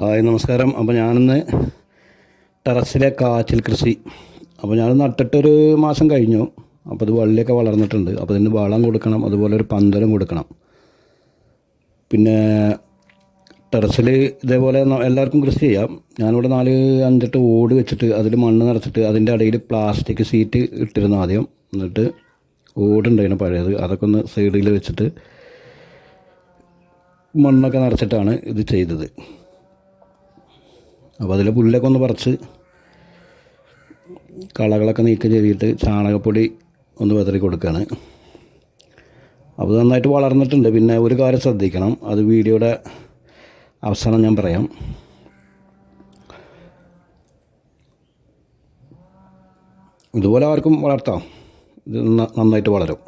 Hi നമസ്കാരം. അപ്പോൾ ഞാനിന്ന് ടെറസിലെ കാച്ചിൽ കൃഷി. അപ്പോൾ ഞാൻ നട്ടിട്ടൊരു മാസം കഴിഞ്ഞു. അപ്പോൾ അത് വള്ളിയൊക്കെ വളർന്നിട്ടുണ്ട്. അപ്പോൾ ഇതിന് വളം കൊടുക്കണം അതുപോലെ ഒരു പന്തലും കൊടുക്കണം. പിന്നെ ടെറസിൽ ഇതേപോലെ എല്ലാവർക്കും കൃഷി ചെയ്യാം. ഞാനിവിടെ നാല് അഞ്ചെട്ട് ഓട് വെച്ചിട്ട് അതിൽ മണ്ണ് നിറച്ചിട്ട് അതിന്റെ ഇടയിൽ പ്ലാസ്റ്റിക് സീറ്റ് ഇട്ടിരുന്നു ആദ്യം. എന്നിട്ട് ഓടുണ്ടായിരുന്നു പഴയത്. അതൊക്കെ ഒന്ന് സൈഡിൽ വെച്ചിട്ട് മണ്ണൊക്കെ നിറച്ചിട്ടാണ് ഇത് ചെയ്തത്. അപ്പോൾ അതിൽ പുല്ലൊക്കെ ഒന്ന് പറിച്ച് കളകളൊക്കെ നീക്കം ചെയ്തിട്ട് ചാണകപ്പൊടി ഒന്ന് വിതറി കൊടുക്കുകയാണ് അപ്പോൾ നന്നായിട്ട് വളർന്നിട്ടുണ്ട്. പിന്നെ ഒരു കാര്യം ശ്രദ്ധിക്കണം. അത് വീഡിയോയുടെ അവസാനം ഞാൻ പറയാം. ഇതുപോലെ ആർക്കും വളർത്താം. ഇത് നന്നായിട്ട് വളരും.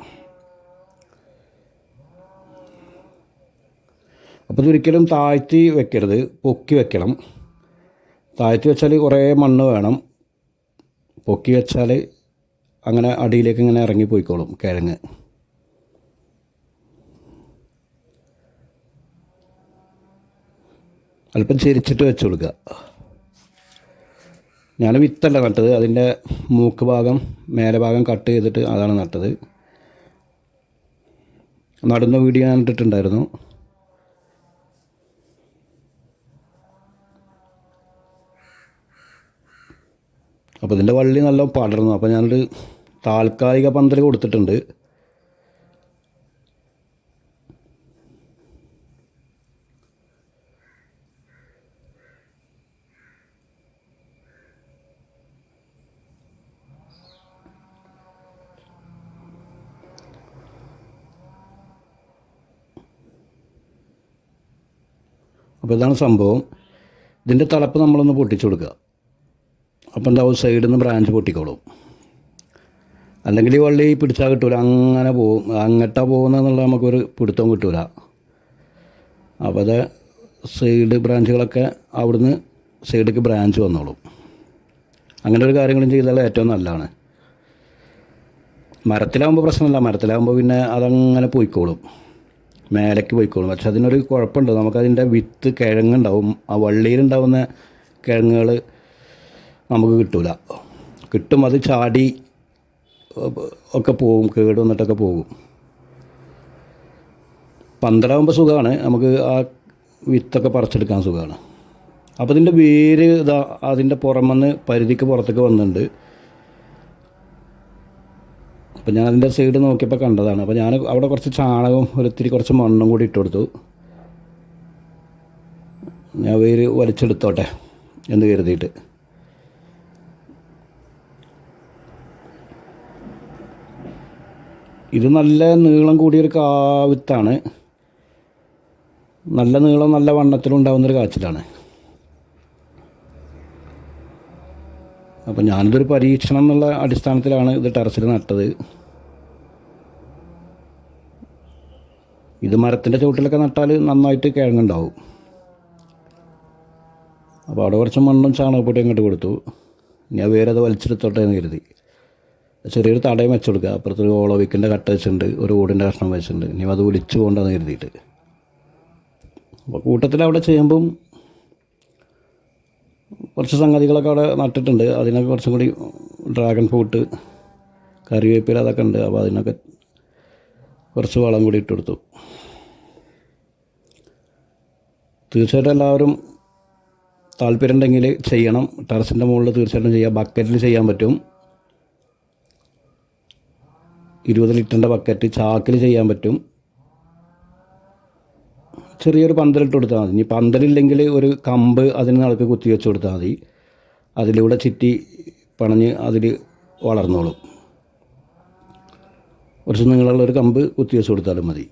അപ്പോൾ ഇതൊരിക്കലും താഴ്ത്തി വെക്കരുത്. പൊക്കി വെക്കണം. താഴ്ത്തി വെച്ചാൽ കുറേ മണ്ണ് വേണം. പൊക്കി വെച്ചാൽ അങ്ങനെ അടിയിലേക്ക് ഇങ്ങനെ ഇറങ്ങി പോയിക്കോളും കിഴങ്ങ്. അല്പം ചെരിച്ചിട്ട് വെച്ച് കൊടുക്കുക. ഞാൻ വിത്തല്ല നട്ടത്. അതിന്റെ മൂക്ക് ഭാഗം മേലെ ഭാഗം കട്ട് ചെയ്തിട്ട് അതാണ് നട്ടത്. നടുന്ന വീഡിയോ ഞാൻ ഇട്ടിട്ടുണ്ടായിരുന്നു. അപ്പോൾ ഇതിന്റെ വള്ളി നല്ല പടർന്നു. അപ്പോൾ ഞാനൊരു താൽക്കാലിക പന്തൽ കൊടുത്തിട്ടുണ്ട്. അപ്പോൾ ഇതാണ് സംഭവം. ഇതിന്റെ തലപ്പ് നമ്മളൊന്ന് പൊട്ടിച്ചു കൊടുക്കുക. അപ്പം എന്താവും സൈഡിൽ നിന്ന് ബ്രാഞ്ച് പൊട്ടിക്കോളും. അല്ലെങ്കിൽ ഈ വള്ളി പിടിച്ചാൽ കിട്ടൂല. അങ്ങനെ പോകും. അങ്ങട്ടാ പോകുന്നതെന്നുള്ള നമുക്കൊരു പിടുത്തം കിട്ടൂല. അപ്പോൾ അത് സൈഡ് ബ്രാഞ്ചുകളൊക്കെ അവിടുന്ന് സൈഡിലേക്ക് ബ്രാഞ്ച് വന്നോളും. അങ്ങനെ ഒരു കാര്യങ്ങളും ചെയ്താൽ ഏറ്റവും നല്ലതാണ്. മരത്തിലാകുമ്പോൾ പ്രശ്നമില്ല. മരത്തിലാകുമ്പോൾ പിന്നെ അതങ്ങനെ പോയിക്കോളും. മേലേക്ക് പോയിക്കോളും. പക്ഷെ അതിനൊരു കുഴപ്പമുണ്ട്. നമുക്കതിന്റെ വിത്ത് കിഴങ്ങുണ്ടാവും. ആ വള്ളിയിലുണ്ടാവുന്ന കിഴങ്ങുകൾ നമുക്ക് കിട്ടൂല. കിട്ടും അത് ചാടി ഒക്കെ പോകും കേട് വന്നിട്ടൊക്കെ പോകും. പന്തലാകുമ്പോൾ സുഖമാണ് നമുക്ക് ആ വിത്തൊക്കെ പറിച്ചെടുക്കാൻ സുഖമാണ് അപ്പോൾ ഇതിന്റെ വേര് ഇതാ അതിന്റെ പുറമെന്ന് പരിധിക്ക് പുറത്തേക്ക് വന്നിട്ടുണ്ട്. അപ്പോൾ ഞാൻ അതിന്റെ സൈഡ് നോക്കിയപ്പോൾ കണ്ടതാണ്. അപ്പോൾ ഞാൻ അവിടെ കുറച്ച് ചാണകവും ഒരിത്തിരി കുറച്ച് മണ്ണും കൂടി ഇട്ട് കൊടുത്തു. ഞാൻ വേര് വലിച്ചെടുത്തോട്ടെ എന്ന് കരുതിയിട്ട്. ഇത് നല്ല നീളം കൂടിയൊരു കാവിത്താണ് നല്ല നീളം നല്ല വണ്ണത്തിലുണ്ടാവുന്നൊരു കാച്ചിലാണ്. അപ്പോൾ ഞാനിതൊരു പരീക്ഷണം എന്നുള്ള അടിസ്ഥാനത്തിലാണ് ഇത് ടെറസിൽ നട്ടത്. ഇത് മരത്തിന്റെ ചുവട്ടിലൊക്കെ നട്ടാൽ നന്നായിട്ട് കിഴങ്ങുണ്ടാവും. അപ്പോൾ അവിടെ കുറച്ച് മണ്ണും ചാണകപ്പൊട്ടി അങ്ങോട്ട് കൊടുത്തു. ഞാൻ വേറെ അത് വലിച്ചെടുത്തോട്ടെ എന്ന് കരുതി. ചെറിയൊരു തടയും വെച്ച് കൊടുക്കുക അപ്പുറത്തൊരു ഓളോ വിക്കിന്റെ കട്ട വെച്ചിട്ടുണ്ട് ഒരു ഓടിന്റെ കഷ്ണം വെച്ചിട്ടുണ്ട്. ഇനി അത് ഒലിച്ചു പോകണ്ടെന്ന് കരുതിയിട്ട്. അപ്പോൾ കൂട്ടത്തിൽ അവിടെ ചെയ്യുമ്പം കുറച്ച് സംഗതികളൊക്കെ അവിടെ നട്ടിട്ടുണ്ട്. അതിനൊക്കെ കുറച്ചും കൂടി ഡ്രാഗൺ ഫ്രൂട്ട് കറിവേപ്പില അതൊക്കെ ഉണ്ട്. അപ്പോൾ അതിനൊക്കെ കുറച്ച് വളം കൂടി ഇട്ട് കൊടുത്തു. തീർച്ചയായിട്ടും എല്ലാവരും താല്പര്യം ഉണ്ടെങ്കിൽ ചെയ്യണം. ടെറസിന്റെ മുകളിൽ തീർച്ചയായിട്ടും ചെയ്യാം. ബക്കറ്റിൽ ചെയ്യാൻ പറ്റും. ഇരുപത് ലിറ്ററിന്റെ ബക്കറ്റ് ചാക്കിൽ ചെയ്യാൻ പറ്റും. ചെറിയൊരു പന്തലിട്ട് കൊടുത്താൽ മതി. ഇനി പന്തലില്ലെങ്കിൽ ഒരു കമ്പ് അതിന് നടക്ക് കുത്തി വെച്ച് കൊടുത്താൽ മതി. അതിലൂടെ ചുറ്റി പണഞ്ഞ് അതിൽ വളർന്നോളും. കുറച്ച് നീളമുള്ള ഒരു കമ്പ് കുത്തി വെച്ച് കൊടുത്താലും മതി.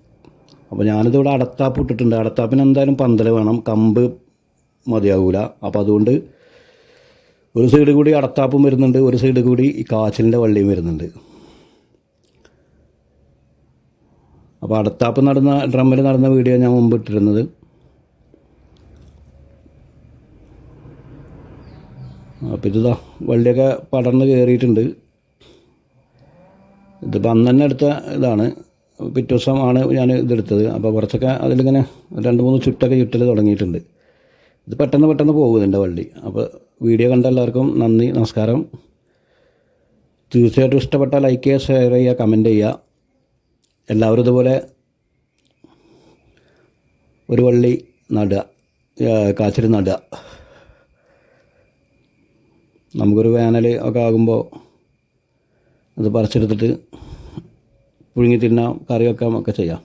അപ്പോൾ ഞാനിതിവിടെ അടത്താപ്പ് ഇട്ടിട്ടുണ്ട്. അടത്താപ്പിന് എന്തായാലും പന്തൽ വേണം. കമ്പ് മതിയാകൂല അപ്പോൾ അതുകൊണ്ട് ഒരു സൈഡ് കൂടി അടത്താപ്പും വരുന്നുണ്ട്. ഒരു സൈഡ് കൂടി ഈ കാച്ചിലിന്റെ വള്ളിയും വരുന്നുണ്ട്. അപ്പോൾ അടുത്താപ്പ് നടന്ന ഡ്രമ്മിൽ നടന്ന വീഡിയോ ഞാൻ മുമ്പ് ഇട്ടിരുന്നത്. അപ്പോൾ ഇതാ വള്ളിയൊക്കെ പടർന്ന് കയറിയിട്ടുണ്ട് ഇതിപ്പോൾ അന്ന് തന്നെ എടുത്ത ഇതാണ്. പിറ്റേ ദിവസമാണ് ഞാൻ ഇതെടുത്തത്. അപ്പോൾ കുറച്ചൊക്കെ അതിലിങ്ങനെ രണ്ട് മൂന്ന് ചുറ്റൊക്കെ ചുറ്റൽ തുടങ്ങിയിട്ടുണ്ട്. ഇത് പെട്ടെന്ന് പെട്ടെന്ന് പോകുന്നുണ്ട് വള്ളി. അപ്പോൾ വീഡിയോ കണ്ട എല്ലാവർക്കും നന്ദി നമസ്കാരം. തീർച്ചയായിട്ടും ഇഷ്ടപ്പെട്ട ലൈക്ക് ചെയ്യുക ഷെയർ ചെയ്യുക കമന്റ് ചെയ്യുക. എല്ലാവരും ഇതുപോലെ ഒരു വള്ളി നടുക കാച്ചിൽ നടുക. നമുക്കൊരു വേനൽ ഒക്കെ ആകുമ്പോൾ അത് പറിച്ചെടുത്തിട്ട് പുഴുങ്ങി തിന്നാം കറി വെക്കാം ഒക്കെ ചെയ്യാം.